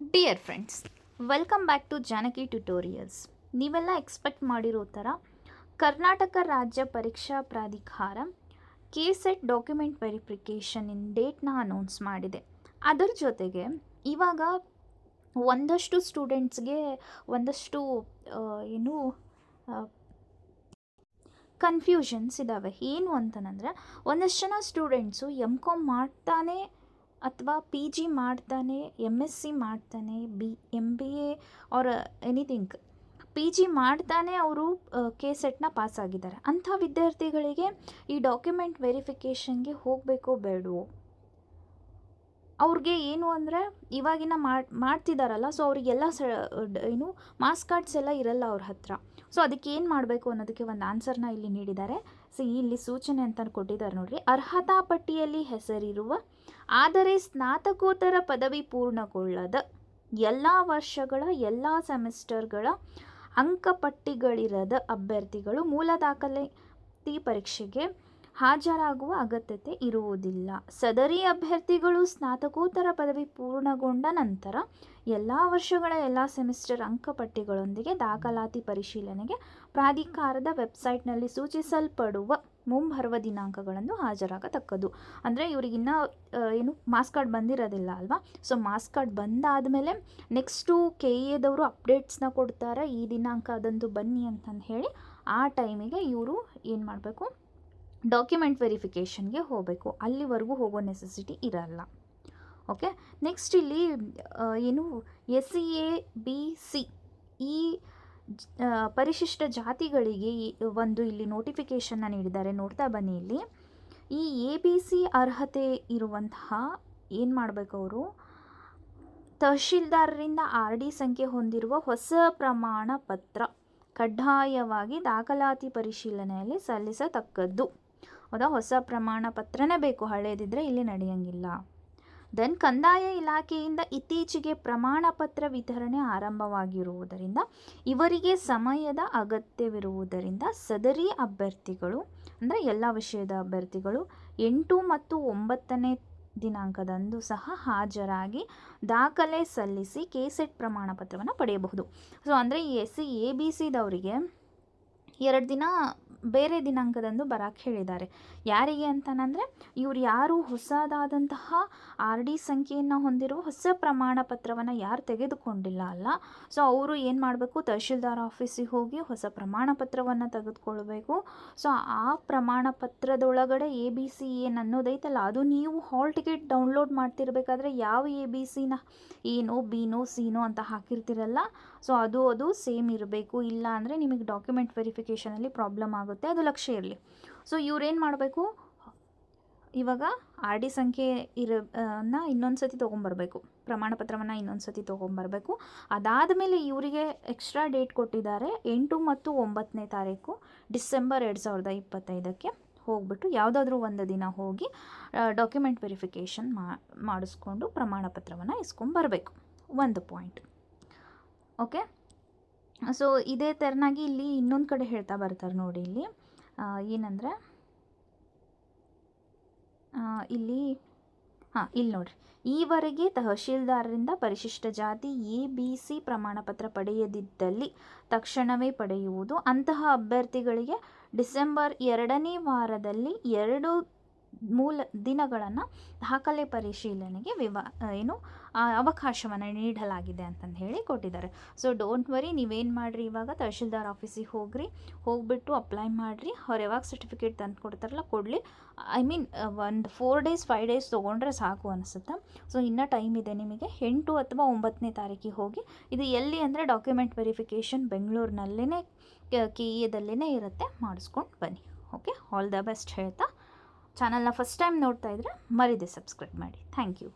Dear friends welcome back to Janaki tutorials ನೀವೆಲ್ಲ expect ಮಾಡಿರೋ ಥರ ಕರ್ನಾಟಕ ರಾಜ್ಯ ಪರೀಕ್ಷಾ ಪ್ರಾಧಿಕಾರ K set document verification in ಡೇಟ್ನ announce ಮಾಡಿದೆ. ಅದರ ಜೊತೆಗೆ ಇವಾಗ ಒಂದಷ್ಟು ಸ್ಟೂಡೆಂಟ್ಸ್ಗೆ ಒಂದಷ್ಟು ಏನು ಕನ್ಫ್ಯೂಷನ್ಸ್ ಇದ್ದಾವೆ ಏನು ಅಂತಂದರೆ ಒಂದಷ್ಟು ಜನ ಸ್ಟೂಡೆಂಟ್ಸು ಎಂ ಕಾಮ್ ಮಾಡ್ತಾನೆ ಅಥವಾ ಪಿ ಜಿ ಮಾಡ್ತಾನೆ ಎಂ ಎಸ್ ಸಿ ಮಾಡ್ತಾನೆ B M B A R anything P G ಮಾಡ್ತಾನೆ ಅವರು ಕೆ ಸೆಟ್ನ ಪಾಸ್ ಆಗಿದ್ದಾರೆ. ಅಂಥ ವಿದ್ಯಾರ್ಥಿಗಳಿಗೆ ಈ ಡಾಕ್ಯುಮೆಂಟ್ ವೆರಿಫಿಕೇಷನ್ಗೆ ಹೋಗಬೇಕೋ ಬೇಡವೋ? ಅವ್ರಿಗೆ ಏನು ಅಂದರೆ ಇವಾಗಿನ ಮಾಡ್ತಿದಾರಲ್ಲ ಮಾಡ್ತಿದ್ದಾರಲ್ಲ ಸೊ ಅವರಿಗೆಲ್ಲ ಸ ಏನು ಮಾಸ್ ಕಾರ್ಡ್ಸ್ ಎಲ್ಲ ಇರಲ್ಲ ಅವ್ರ ಹತ್ರ. ಸೊ ಅದಕ್ಕೆ ಏನು ಮಾಡಬೇಕು ಅನ್ನೋದಕ್ಕೆ ಒಂದು ಆನ್ಸರ್ನ ಇಲ್ಲಿ ನೀಡಿದ್ದಾರೆ. ಸೊ ಇಲ್ಲಿ ಸೂಚನೆ ಅಂತ ಕೊಟ್ಟಿದ್ದಾರೆ ನೋಡಿರಿ. ಅರ್ಹತಾ ಪಟ್ಟಿಯಲ್ಲಿ ಹೆಸರಿರುವ ಆದರೆ ಸ್ನಾತಕೋತ್ತರ ಪದವಿ ಪೂರ್ಣಗೊಳ್ಳದ ಎಲ್ಲ ವರ್ಷಗಳ, ಎಲ್ಲ ಸೆಮಿಸ್ಟರ್ಗಳ ಅಂಕಪಟ್ಟಿಗಳಿರದ ಅಭ್ಯರ್ಥಿಗಳು ಮೂಲ ದಾಖಲಾತಿ ಪರೀಕ್ಷೆಗೆ ಹಾಜರಾಗುವ ಅಗತ್ಯತೆ ಇರುವುದಿಲ್ಲ. ಸದರಿ ಅಭ್ಯರ್ಥಿಗಳು ಸ್ನಾತಕೋತ್ತರ ಪದವಿ ಪೂರ್ಣಗೊಂಡ ನಂತರ ಎಲ್ಲ ವರ್ಷಗಳ ಎಲ್ಲ ಸೆಮಿಸ್ಟರ್ ಅಂಕಪಟ್ಟಿಗಳೊಂದಿಗೆ ದಾಖಲಾತಿ ಪರಿಶೀಲನೆಗೆ ಪ್ರಾಧಿಕಾರದ ವೆಬ್ಸೈಟ್ನಲ್ಲಿ ಸೂಚಿಸಲ್ಪಡುವ ಮುಂಬರುವ ದಿನಾಂಕಗಳನ್ನು ಹಾಜರಾಗತಕ್ಕದ್ದು. ಅಂದರೆ ಇವರಿಗಿನ್ನ ಏನು ಮಾಸ್ ಕಾರ್ಡ್ ಬಂದಿರೋದಿಲ್ಲ ಅಲ್ವಾ? ಸೊ ಮಾಸ್ ಕಾರ್ಡ್ ಬಂದಾದ ಮೇಲೆ ನೆಕ್ಸ್ಟು ಕೆ ಎದವರು ಅಪ್ಡೇಟ್ಸ್ನ ಕೊಡ್ತಾರೆ? ಈ ದಿನಾಂಕ ಅದಂದು ಬನ್ನಿ ಅಂತಂದು ಹೇಳಿ ಆ ಟೈಮಿಗೆ ಇವರು ಏನು ಮಾಡಬೇಕು? ಡಾಕ್ಯುಮೆಂಟ್ ವೆರಿಫಿಕೇಷನ್ಗೆ ಹೋಗಬೇಕು. ಅಲ್ಲಿವರೆಗೂ ಹೋಗೋ ನೆಸೆಸಿಟಿ ಇರಲ್ಲ. ಓಕೆ ನೆಕ್ಸ್ಟ್ ಇಲ್ಲಿ ಏನು? S C A B C ಈ ಪರಿಶಿಷ್ಟ ಜಾತಿಗಳಿಗೆ ಒಂದು ಇಲ್ಲಿ ನೋಟಿಫಿಕೇಷನ್ನ ನೀಡಿದ್ದಾರೆ. ನೋಡ್ತಾ ಬನ್ನಿ ಇಲ್ಲಿ. ಈ ಎ ಬಿ ಸಿ ಅರ್ಹತೆ ಇರುವಂತಹ ಏನು ಮಾಡಬೇಕು ಅವರು? ತಹಶೀಲ್ದಾರರಿಂದ ಆರ್ ಡಿ ಸಂಖ್ಯೆ ಹೊಂದಿರುವ ಹೊಸ ಪ್ರಮಾಣ ಪತ್ರ ಕಡ್ಡಾಯವಾಗಿ ದಾಖಲಾತಿ ಪರಿಶೀಲನೆಯಲ್ಲಿ ಸಲ್ಲಿಸತಕ್ಕದ್ದು. ಹೌದಾ ಹೊಸ ಪ್ರಮಾಣ ಪತ್ರನೇ ಬೇಕು, ಹಳೇದಿದ್ರೆ ಇಲ್ಲಿ ನಡೆಯಂಗಿಲ್ಲ. ದೆನ್ ಕಂದಾಯ ಇಲಾಖೆಯಿಂದ ಇತ್ತೀಚೆಗೆ ಪ್ರಮಾಣ ಪತ್ರ ವಿತರಣೆ ಆರಂಭವಾಗಿರುವುದರಿಂದ, ಇವರಿಗೆ ಸಮಯದ ಅಗತ್ಯವಿರುವುದರಿಂದ ಸದರಿ ಅಭ್ಯರ್ಥಿಗಳು, ಅಂದರೆ ಎಲ್ಲ ವಿಷಯದ ಅಭ್ಯರ್ಥಿಗಳು ಎಂಟು ಮತ್ತು ಒಂಬತ್ತನೇ ದಿನಾಂಕದಂದು ಸಹ ಹಾಜರಾಗಿ ದಾಖಲೆ ಸಲ್ಲಿಸಿ ಕೆಸೆಟ್ ಪ್ರಮಾಣ ಪತ್ರವನ್ನು ಪಡೆಯಬಹುದು. ಸೊ ಅಂದರೆ ಈ ಎಸ್ ಸಿ, ಎ, ಬಿ ಸಿದವರಿಗೆ ಎರಡು ದಿನ ಬೇರೆ ದಿನಾಂಕದಂದು ಬರಕ್ಕೆ ಹೇಳಿದ್ದಾರೆ. ಯಾರಿಗೆ ಅಂತಾನಂದರೆ ಇವ್ರು ಯಾರು ಹೊಸದಾದಂತಹ ಆರ್ ಡಿ ಸಂಖ್ಯೆಯನ್ನು ಹೊಂದಿರುವ ಹೊಸ ಪ್ರಮಾಣ ಪತ್ರವನ್ನು ಯಾರು ತೆಗೆದುಕೊಂಡಿಲ್ಲ ಅಲ್ಲ, ಸೊ ಅವರು ಏನು ಮಾಡಬೇಕು, ತಹಶೀಲ್ದಾರ್ ಆಫೀಸಿಗೆ ಹೋಗಿ ಹೊಸ ಪ್ರಮಾಣ ಪತ್ರವನ್ನು ತೆಗೆದುಕೊಳ್ಬೇಕು. ಸೊ ಆ ಪ್ರಮಾಣ ಪತ್ರದೊಳಗಡೆ ಎ ಬಿ ಸಿ ಏನು ಅನ್ನೋದೈತಲ್ಲ, ಅದು ನೀವು ಹಾಲ್ ಟಿಕೆಟ್ ಡೌನ್ಲೋಡ್ ಮಾಡ್ತಿರ್ಬೇಕಾದ್ರೆ ಯಾವ ಎ ಬಿ ಸಿನ ಏನೋ ಬಿನೋ, ಸಿನೋ ಅಂತ ಹಾಕಿರ್ತಿರಲ್ಲ, ಸೊ ಅದು ಅದು ಸೇಮ್ ಇರಬೇಕು. ಇಲ್ಲ ಅಂದರೆ ನಿಮಗೆ ಡಾಕ್ಯುಮೆಂಟ್ ವೆರಿಫಿಕೇಷನಲ್ಲಿ ಪ್ರಾಬ್ಲಮ್ ಆಗುತ್ತೆ, ಅದು ಲಕ್ಷ್ಯ ಇರಲಿ. ಸೊ ಇವ್ರೇನು ಮಾಡಬೇಕು? ಇವಾಗ ಆರ್ ಡಿ ಸಂಖ್ಯೆ ಇರ ಇನ್ನೊಂದು ಸತಿ ತೊಗೊಂಬರ್ಬೇಕು. ಪ್ರಮಾಣ ಪತ್ರವನ್ನು ಇನ್ನೊಂದು ಸತಿ ತೊಗೊಂಬರ್ಬೇಕು. ಅದಾದಮೇಲೆ ಇವರಿಗೆ ಎಕ್ಸ್ಟ್ರಾ ಡೇಟ್ ಕೊಟ್ಟಿದ್ದಾರೆ, ಎಂಟು ಮತ್ತು ಒಂಬತ್ತನೇ ತಾರೀಕು, ಡಿಸೆಂಬರ್ ಎರಡು ಸಾವಿರದ ಇಪ್ಪತ್ತೈದಕ್ಕೆ ಹೋಗ್ಬಿಟ್ಟು ಯಾವುದಾದ್ರೂ ಒಂದು ದಿನ ಹೋಗಿ ಡಾಕ್ಯುಮೆಂಟ್ ವೆರಿಫಿಕೇಷನ್ ಮಾಡಿಸ್ಕೊಂಡು ಪ್ರಮಾಣ ಪತ್ರವನ್ನು ಇಸ್ಕೊಂಬರ್ಬೇಕು. ಒಂದು ಪಾಯಿಂಟ್ ಓಕೆ ಸೊ ಇದೇ ಥರನಾಗಿ ಇಲ್ಲಿ ಇನ್ನೊಂದು ಕಡೆ ಹೇಳ್ತಾ ಬರ್ತಾರೆ ನೋಡಿ ಇಲ್ಲಿ. ಏನಂದರೆ? ಇಲ್ಲಿ, ಹಾಂ, ಇಲ್ಲಿ ನೋಡ್ರಿ. ಈವರೆಗೆ ತಹಶೀಲ್ದಾರರಿಂದ ಪರಿಶಿಷ್ಟ ಜಾತಿ ಎ, ಬಿ, ಸಿ ಪ್ರಮಾಣಪತ್ರ ಪಡೆಯದಿದ್ದಲ್ಲಿ ತಕ್ಷಣವೇ ಪಡೆಯುವುದು. ಅಂತಹ ಅಭ್ಯರ್ಥಿಗಳಿಗೆ ಡಿಸೆಂಬರ್ ಎರಡನೇ ವಾರದಲ್ಲಿ ಎರಡು ಮೂಲ ದಿನಗಳನ್ನು ದಾಖಲೆ ಪರಿಶೀಲನೆಗೆ ವಿವಾ ಏನು ಅವಕಾಶವನ್ನು ನೀಡಲಾಗಿದೆ ಅಂತಂದು ಹೇಳಿ ಕೊಟ್ಟಿದ್ದಾರೆ. ಸೊ ಡೋಂಟ್ ವರಿ ನೀವೇನು ಮಾಡಿರಿ ಇವಾಗ? ತಹಶೀಲ್ದಾರ್ ಆಫೀಸಿಗೆ ಹೋಗ್ರಿ, ಹೋಗ್ಬಿಟ್ಟು ಅಪ್ಲೈ ಮಾಡಿರಿ. ಅವ್ರು ಯಾವಾಗ ಸರ್ಟಿಫಿಕೇಟ್ ತಂದು ಕೊಡ್ತಾರಲ್ಲ, ಕೊಡಲಿ. ಐ ಮೀನ್ ಒಂದು ಫೋರ್ ಡೇಸ್ ಫೈವ್ ಡೇಸ್ ತೊಗೊಂಡ್ರೆ ಸಾಕು ಅನಿಸುತ್ತೆ? ಸೊ ಇನ್ನೂ ಟೈಮ್ ಇದೆ ನಿಮಗೆ. ಎಂಟು ಅಥವಾ ಒಂಬತ್ತನೇ ತಾರೀಕಿಗೆ ಹೋಗಿ, ಇದು ಎಲ್ಲಿ ಅಂದರೆ ಡಾಕ್ಯುಮೆಂಟ್ ವೆರಿಫಿಕೇಷನ್ ಬೆಂಗಳೂರಿನಲ್ಲೇ ಕೆ ಎದಲ್ಲೇ ಇರುತ್ತೆ. ಮಾಡಿಸ್ಕೊಂಡು ಬನ್ನಿ. ಓಕೆ ಆಲ್ ದ ಬೆಸ್ಟ್ ಹೇಳ್ತಾ ಚಾನಲ್ನ ಫಸ್ಟ್ ಟೈಮ್ ನೋಡ್ತಾ ಇದ್ದರೆ ಮರಿದೆ ಸಬ್ಸ್ಕ್ರೈಬ್ ಮಾಡಿ. Thank you.